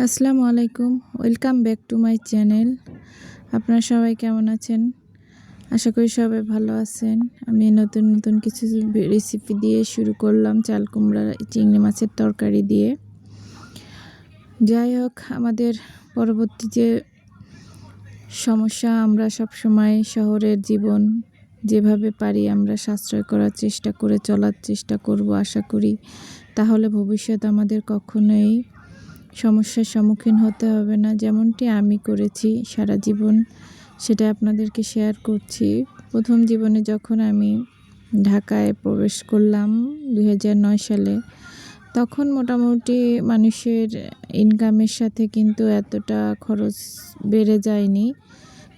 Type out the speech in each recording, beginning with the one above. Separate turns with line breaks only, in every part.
আসসালামু আলাইকুম। Welcome back to my channel আপনারা সবাই কেমন আছেন? আশা করি সবাই ভালো আছেন। আমি নতুন নতুন কিছু রেসিপি দিয়ে শুরু করলাম চাল, কুমড়া, চিংড়ি মাছের তরকারি দিয়ে। যাই হোক আমাদের পরবর্তী যে সমস্যা, আমরা সব সময় শহরের জীবন যেভাবে পারি, আমরা সাশ্রয় করার চেষ্টা করে চলার চেষ্টা করব, আশা করি। তাহলে ভবিষ্যৎ আমাদের কখনোই সমস্যার সম্মুখীন হতে হবে না। যেমনটি আমি করেছি সারা জীবন, সেটা আপনাদেরকে শেয়ার করছি। প্রথম জীবনে যখন আমি ঢাকায় প্রবেশ করলাম দু হাজার নয় সালে, তখন মোটামুটি মানুষের ইনকামের সাথে কিন্তু এতটা খরচ বেড়ে যায়নি।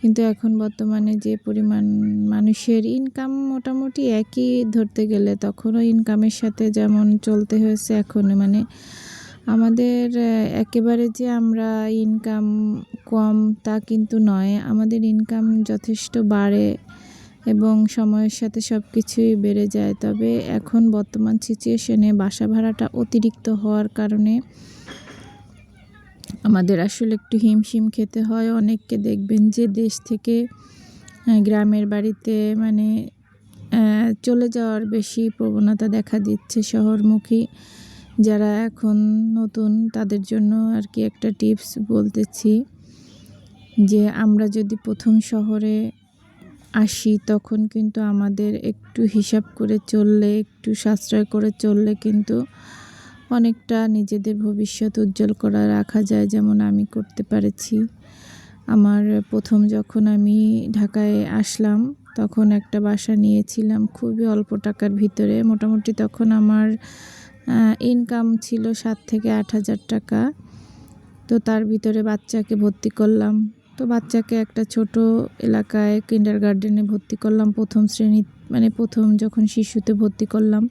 কিন্তু এখন বর্তমানে যে পরিমাণ মানুষের ইনকাম মোটামুটি একই ধরতে গেলে, তখনও ইনকামের সাথে যেমন চলতে হয়েছে, এখন মানে আমাদের একেবারে যে আমরা ইনকাম কম তা কিন্তু নয়। আমাদের ইনকাম যথেষ্ট বাড়ে এবং সময়ের সাথে সব কিছুই বেড়ে যায়। তবে এখন বর্তমান সিচুয়েশনে বাসা ভাড়াটা অতিরিক্ত হওয়ার কারণে আমাদের আসলে একটু হিমশিম খেতে হয়। অনেককে দেখবেন যে দেশ থেকে গ্রামের বাড়িতে মানে চলে যাওয়ার বেশি প্রবণতা দেখা দিচ্ছে শহরমুখী। যারা এখন নতুন, তাদের জন্য আর কি একটা টিপস বলতেছি যে, আমরা যদি প্রথম শহরে আসি, তখন কিন্তু আমাদের একটু হিসাব করে চললে, একটু সাশ্রয় করে চললে কিন্তু অনেকটা নিজেদের ভবিষ্যৎ উজ্জ্বল করা রাখা যায়, যেমন আমি করতে পারেছি। আমার প্রথম যখন আমি ঢাকায় আসলাম, তখন একটা বাসা নিয়েছিলাম খুবই অল্প টাকার ভিতরে। মোটামুটি তখন আমার ইনকাম ছিল সাত থেকে আট হাজার টাকা। তো তার ভিতরে বাচ্চাকে ভর্তি করলাম। তো বাচ্চাকে একটা ছোট এলাকায় কিন্ডার গার্ডেনে ভর্তি করলাম। প্রথম শ্রেণি মানে প্রথম যখন শিশুতে ভর্তি করলাম,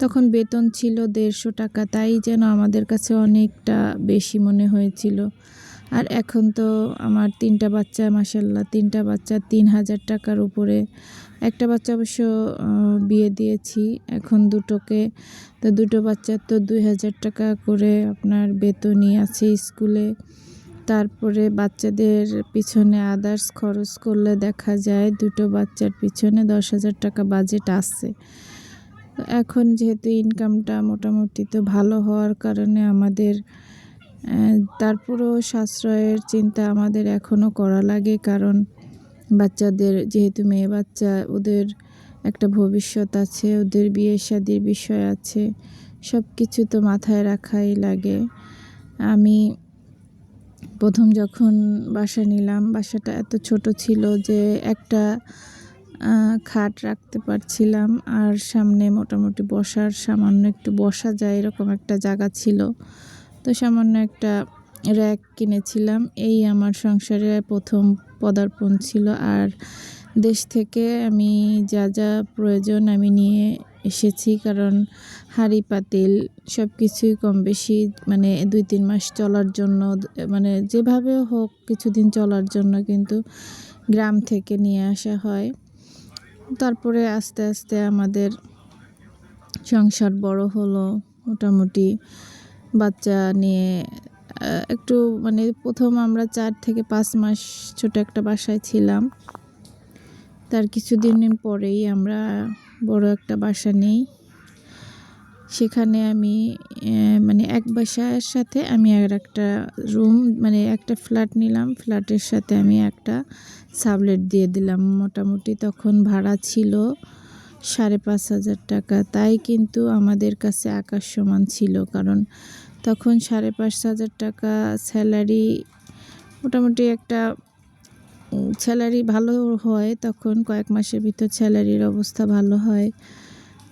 তখন বেতন ছিল দেড়শো টাকা। তাই যেন আমাদের কাছে অনেকটা বেশি মনে হয়েছিল। আর এখন তো আমার তিনটা বাচ্চা মাসাল্লাহ তিনটা বাচ্চা তিন হাজার টাকার উপরে। একটা বাচ্চা অবশ্য বিয়ে দিয়েছি। এখন দুটোকে, তো দুটো বাচ্চার তো দুই হাজার টাকা করে আপনার বেতনই আছে স্কুলে। তারপরে বাচ্চাদের পিছনে আদার্স খরচ করলে দেখা যায় দুটো বাচ্চার পিছনে দশ হাজার টাকা বাজেট আসছে এখন যেহেতু ইনকামটা মোটামুটি তো ভালো হওয়ার কারণে আমাদের তারপরেও সাশ্রয়ের চিন্তা আমাদের এখনও করা লাগে, কারণ বাচ্চাদের, যেহেতু মেয়ে বাচ্চা, ওদের একটা ভবিষ্যৎ আছে, ওদের বিয়ে শাদির বিষয় আছে সব কিছু তো মাথায় রাখাই লাগে। আমি প্রথম যখন বাসা নিলাম, বাসাটা এত ছোট ছিল যে একটা খাট রাখতে পারছিলাম, আর সামনে মোটামুটি বসার সামান্য একটু বসা যায়, এরকম একটা জায়গা ছিল। তো সামান্য একটা র্যাক কিনেছিলাম। এই আমার সংসারে প্রথম পদার্পণ ছিল। আর দেশ থেকে আমি যা যা প্রয়োজন আমি নিয়ে এসেছি। কারণ হাঁড়ি, পাতিল সব কিছুই কম বেশি মানে দুই, তিন মাস চলার জন্য মানে যেভাবে হোক কিছুদিন চলার জন্য কিন্তু গ্রাম থেকে নিয়ে আসা হয়। তারপরে আস্তে আস্তে আমাদের সংসার বড় হলো। মোটামুটি বাচ্চা নিয়ে একটু মানে প্রথম আমরা চার থেকে পাঁচ মাস ছোট একটা বাসায় ছিলাম। তার কিছুদিন পরেই আমরা বড় একটা বাসা নেই। সেখানে আমি মানে এক বাসার সাথে আমি আর একটা রুম মানে একটা ফ্ল্যাট নিলাম। ফ্ল্যাটের সাথে আমি একটা সাবলেট দিয়ে দিলাম। মোটামুটি তখন ভাড়া ছিল সাড়ে পাঁচ হাজার টাকা। তাই কিন্তু আমাদের কাছে আকাশ সমান ছিল, কারণ তখন সাড়ে পাঁচ হাজার টাকা স্যালারি মোটামুটি একটা স্যালারি ভালো হয়, তখন কয়েক মাসের ভিতর স্যালারির অবস্থা ভালো হয়।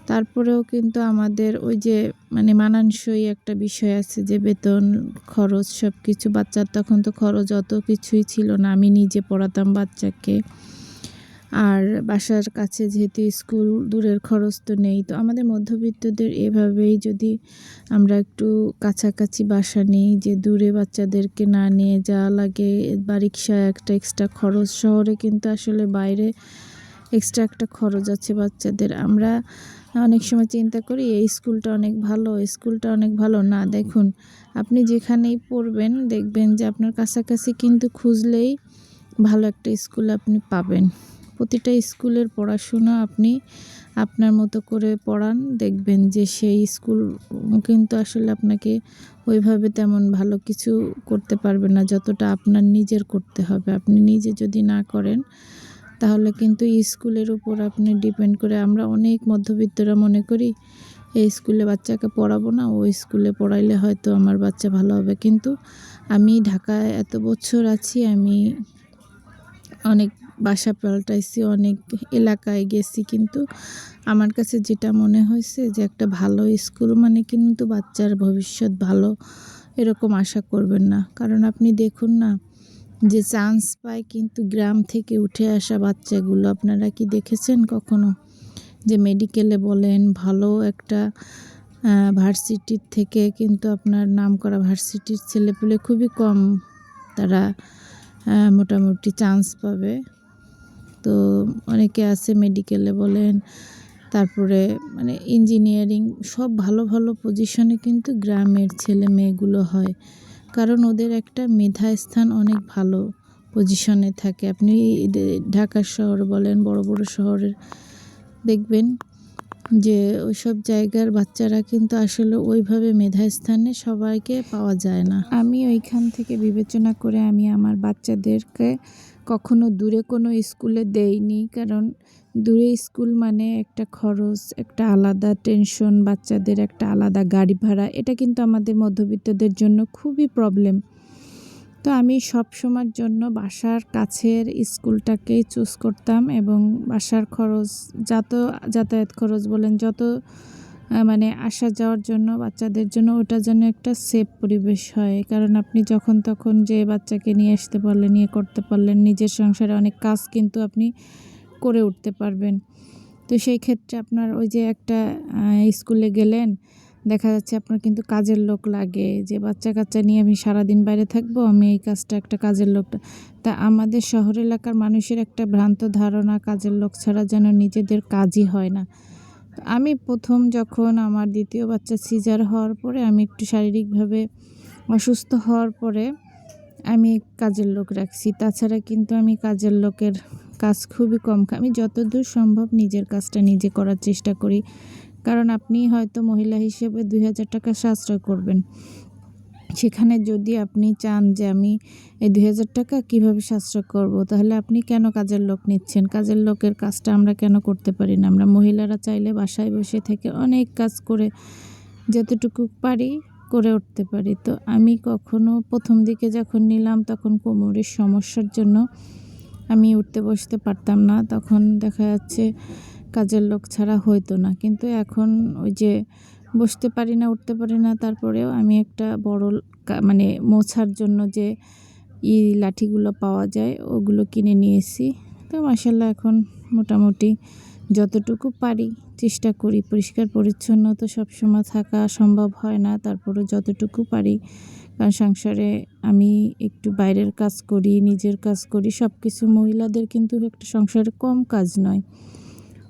তারপরেও কিন্তু আমাদের ওই যে মানে মানানসই একটা বিষয় আছে যে, বেতন, খরচ সব কিছু বাচ্চার তখন তো খরচ অত কিছুই ছিল না। আমি নিজে পড়াতাম বাচ্চাকে। আর বাসার কাছে যেহেতু স্কুল, দূরের খরচ তো নেই, তো আমাদের মধ্যবিত্তদের এভাবেই যদি আমরা একটু কাছাকাছি বাসা নিই, যে দূরে বাচ্চাদেরকে না নিয়ে যাওয়া লাগে, বা রিক্সা একটা এক্সট্রা খরচ, শহরে কিন্তু আসলে বাইরে এক্সট্রা একটা খরচ আছে বাচ্চাদের। আমরা অনেক সময় চিন্তা করি, এই স্কুলটা অনেক ভালো স্কুলটা অনেক ভালো। না, দেখুন, আপনি যেখানেই পড়বেন, দেখবেন যে আপনার কাছাকাছি কিন্তু খুঁজলেই ভালো একটা স্কুল আপনি পাবেন। প্রতিটা স্কুলের পড়াশোনা আপনি আপনার মতো করে পড়ান, দেখবেন যে সেই স্কুল কিন্তু আসলে আপনাকে ওইভাবে তেমন ভালো কিছু করতে পারবে না, যতটা আপনার নিজের করতে হবে। আপনি নিজে যদি না করেন, তাহলে কিন্তু স্কুলের উপর আপনি ডিপেন্ড করে, আমরা অনেক মধ্যবিত্তরা মনে করি, এই স্কুলে বাচ্চাকে পড়াবো না, ওই স্কুলে পড়াইলে হয়তো আমার বাচ্চা ভালো হবে। কিন্তু আমি ঢাকায় এত বছর আছি, আমি অনেক বাসা পাল্টাইছি, অনেক এলাকায় গেছি, কিন্তু আমার কাছে যেটা মনে হয়েছে যে একটা ভালো স্কুল মানে কিন্তু বাচ্চার ভবিষ্যৎ ভালো এরকম আশা করবেন না। কারণ আপনি দেখুন না, যে চান্স পায় কিন্তু গ্রাম থেকে উঠে আসা বাচ্চাগুলো, আপনারা কি দেখেছেন কখনো? যে মেডিকেলে বলেন, ভালো একটা ভার্সিটির থেকে কিন্তু আপনার নাম করা ভার্সিটির ছেলেপুলে খুবই কম তারা মোটামুটি চান্স পাবে। তো অনেকে আছে মেডিকেলে বলেন, তারপরে মানে ইঞ্জিনিয়ারিং সব ভালো ভালো পজিশনে কিন্তু গ্রামের ছেলে মেয়েগুলো হয়। কারণ ওদের একটা মেধা স্থান অনেক ভালো পজিশনে থাকে। আপনি ঢাকা শহর বলেন, বড় বড় শহরের দেখবেন যে ওইসব জায়গার বাচ্চারা কিন্তু আসলে ওইভাবে মেধা স্থানে সবাইকে পাওয়া যায় না। আমি ওইখান থেকে বিবেচনা করে আমি আমার বাচ্চাদেরকে কখনো দূরে কোনো স্কুলে দেইনি কারণ দূরে স্কুল মানে একটা খরচ, একটা আলাদা টেনশন, বাচ্চাদের একটা আলাদা গাড়ি ভাড়া। এটা কিন্তু আমাদের মধ্যবিত্তদের জন্য খুবই প্রবলেম। তো আমি সব সময়ের জন্য বাসার কাছের স্কুলটাকেই চুজ করতাম এবং বাসার খরচ, যত যাতায়াত খরচ বলেন, যত মানে আসা যাওয়ার জন্য, বাচ্চাদের জন্য ওটা যেন একটা সেফ পরিবেশ হয়। কারণ আপনি যখন তখন যে বাচ্চাকে নিয়ে আসতে পারলেন নিয়ে করতে পারলেন, নিজের সংসারে অনেক কাজ কিন্তু আপনি করে উঠতে পারবেন। তো সেই ক্ষেত্রে আপনার ওই যে একটা স্কুলে গেলেন, দেখা যাচ্ছে আপনার কিন্তু কাজের লোক লাগে। যে বাচ্চা কাচ্চা নিয়ে আমি সারাদিন বাইরে থাকব, আমি এই কাজটা একটা কাজের লোকটা তা আমাদের শহর এলাকার মানুষের একটা ভ্রান্ত ধারণা, কাজের লোক ছাড়া যেন নিজেদের কাজই হয় না। আমি প্রথম যখন আমার দ্বিতীয় বাচ্চা সিজার হওয়ার পরে আমি একটু শারীরিকভাবে অসুস্থ হওয়ার পরে আমি কাজের লোক রাখছি। তাছাড়া কিন্তু আমি কাজের লোকের কাজ খুবই কম আমি যতদূর সম্ভব নিজের কাজটা নিজে করার চেষ্টা করি। কারণ আপনি হয়তো মহিলা হিসেবে দুই হাজার টাকা সাশ্রয় করবেন। সেখানে যদি আপনি চান যে আমি এই দুই হাজার টাকা কীভাবে সাশ্রয় করব, তাহলে আপনি কেন কাজের লোক নিচ্ছেন? কাজের লোকের কাজটা আমরা কেন করতে পারি না? আমরা মহিলারা চাইলে বাসায় বসে থেকে অনেক কাজ করে যতটুকু পারি করে উঠতে পারি। তো আমি কখনো প্রথম দিকে যখন নিলাম, তখন কোমরের সমস্যার জন্য আমি উঠতে বসতে পারতাম না। তখন দেখা যাচ্ছে কাজের লোক ছাড়া হইতো না। কিন্তু এখন ওই যে বসতে পারি না, উঠতে পারি না। তারপরেও আমি একটা বড় মানে মোছার জন্য যে ই লাঠিগুলো পাওয়া যায়, ওগুলো কিনে নিয়েছি। তো মাসাল্লাহ এখন মোটামুটি যতটুকু পারি চেষ্টা করি। পরিষ্কার, পরিচ্ছন্ন তো সবসময় থাকা সম্ভব হয় না। তারপরে যতটুকু পারি, কারণ সংসারে আমি একটু বাইরের কাজ করি, নিজের কাজ করি সব কিছু মহিলাদের কিন্তু একটা সংসারে কম কাজ নয়।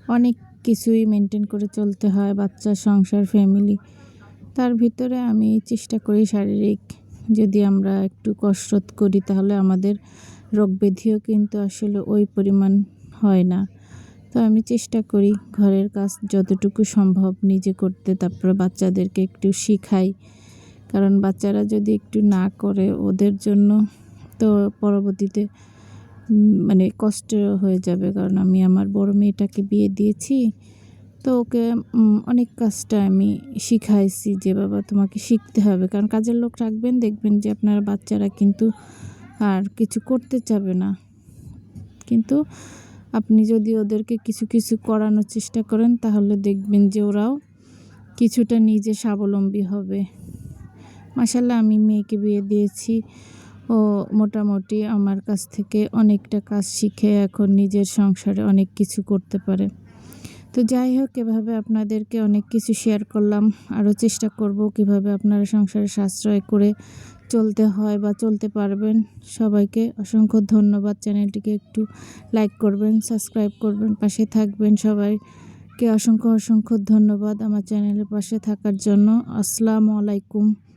অনেক কিছুই মেনটেন করে চলতে হয়, বাচ্চা, সংসার ফ্যামিলি তার ভিতরে আমি চেষ্টা করি শারীরিক। যদি আমরা একটু কসরত করি, তাহলে আমাদের রোগ ব্যাধিও কিন্তু আসলে ওই পরিমাণ হয় না। তো আমি চেষ্টা করি ঘরের কাজ যতটুকু সম্ভব নিজে করতে, তারপরে বাচ্চাদেরকে একটু শিখাই। কারণ বাচ্চারা যদি একটু না করে, ওদের জন্য তো পরবর্তীতে মানে কষ্ট হয়ে যাবে, কারণ আমি আমার বড় মেয়েটাকে বিয়ে দিয়েছি। তো ওকে অনেক কাজটা আমি শিখাইছি যে, বাবা, তোমাকে শিখতে হবে। কারণ কাজের লোক রাখবেন, দেখবেন যে, আপনার বাচ্চারা কিন্তু আর কিছু করতে চাবে না। কিন্তু আপনি যদি ওদেরকে কিছু কিছু করানোর চেষ্টা করেন, তাহলে দেখবেন যে, ওরাও কিছুটা নিজে স্বাবলম্বী হবে। মাসাল্লাহ আমি মেয়েকে বিয়ে দিয়েছি। ও মোটামুটি আমার কাছ থেকে অনেকটা কাজ শিখে এখন নিজের সংসারে অনেক কিছু করতে পারে। তো যাই হোক, এভাবে আপনাদেরকে অনেক কিছু শেয়ার করলাম। আরও চেষ্টা করব কীভাবে আপনারা সংসারে সাশ্রয় করে চলতে হয় বা চলতে পারবেন। সবাইকে অসংখ্য ধন্যবাদ। চ্যানেলটিকে একটু লাইক করবেন সাবস্ক্রাইব করবেন, পাশে থাকবেন সবাইকে। অসংখ্য অসংখ্য ধন্যবাদ আমার চ্যানেলের পাশে থাকার জন্য। আসসালামু আলাইকুম।